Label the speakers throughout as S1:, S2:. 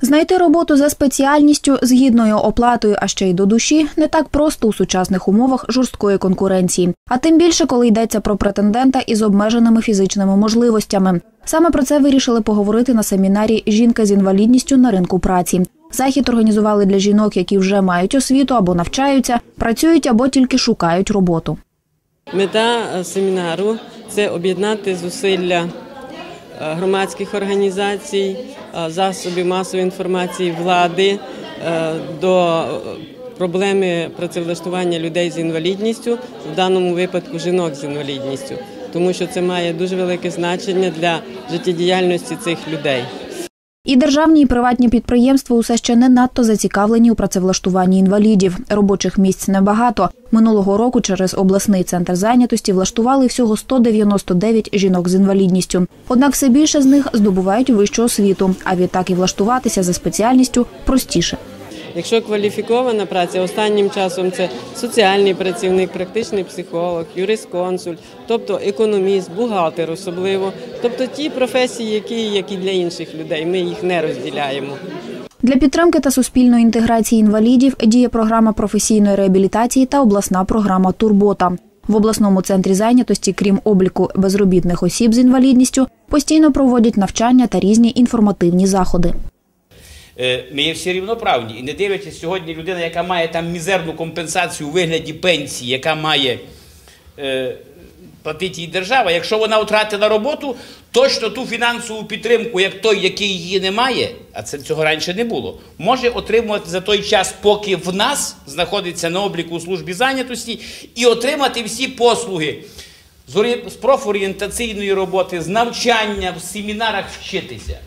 S1: Знайти роботу за спеціальністю з гідною оплатою, а ще й до душі, не так просто у сучасних умовах жорсткої конкуренції. А тим більше, коли йдеться про претендента із обмеженими фізичними можливостями. Саме про це вирішили поговорити на семінарі Жінка з інвалідністю на ринку праці. Захід організували для жінок, які вже мають освіту або навчаються, працюють або тільки шукають роботу.
S2: Мета е, семінару це об'єднати зусилля громадських організацій, е, засобів масової інформації, влади е, до е, проблеми працевлаштування людей з інвалідністю, в даному випадку жінок з інвалідністю, тому що це має дуже велике значення для життєдіяльності цих людей.
S1: І державні і приватні підприємства усе ще не надто зацікавлені у працевлаштуванні інвалідів. Робочих місць небагато. Минулого року через обласний центр зайнятості влаштували всього 199 жінок з інвалідністю. Однак все більше з них здобувають вищу освіту, а відтак і влаштуватися за спеціальністю простіше.
S2: Якщо кваліфікована праця, останнім часом це соціальний працівник, практичний психолог, юрисконсуль, тобто економіст, бухгалтер особливо, тобто ті професії, які як для інших людей, ми їх не розділяємо.
S1: Для підтримки та суспільної інтеграції інвалідів діє програма професійної реабілітації та обласна програма Турбота. В обласному центрі зайнятості, крім обліку безробітних осіб з інвалідністю, постійно проводять навчання та різні інформативні заходи.
S3: Е, Ми є всі рівноправні. І не дивитися сьогодні людина, яка має там мізерну компенсацію у вигляді пенсії, яка має е, платити їй держава. Якщо вона втратила роботу, точно ту фінансову підтримку, як той, який її не має, а це цього раніше не було, може отримувати за той час, поки в нас знаходиться на обліку у службі зайнятості, і отримати всі послуги з профорієнтаційної роботи, з навчання, в семінарах вчитися.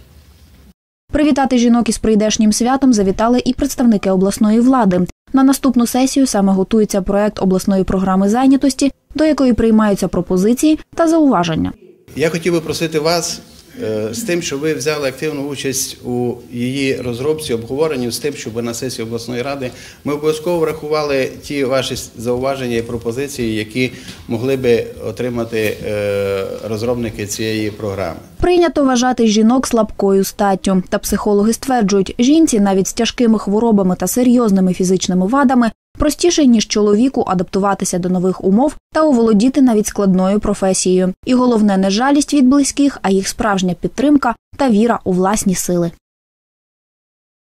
S1: Привітати жінок із прийдешнім святом завітали і представники обласної влади. На наступну сесію саме готується проект обласної програми зайнятості, до якої приймаються пропозиції та зауваження.
S4: Я хотів би просити вас з тим, щоб ви взяли активну участь у її розробці, обговоренні, з тим, щоб на сесії обласної ради ми обов'язково врахували ті ваші зауваження і пропозиції, які могли би отримати е, розробники цієї програми.
S1: Прийнято вважати жінок слабкою статтю. Та психологи стверджують, жінці навіть з тяжкими хворобами та серйозними фізичними вадами простіше ніж чоловіку адаптуватися до нових умов та оволодіти навіть складною професією. І головне не жалість від близьких, а їх справжня підтримка та віра у власні сили.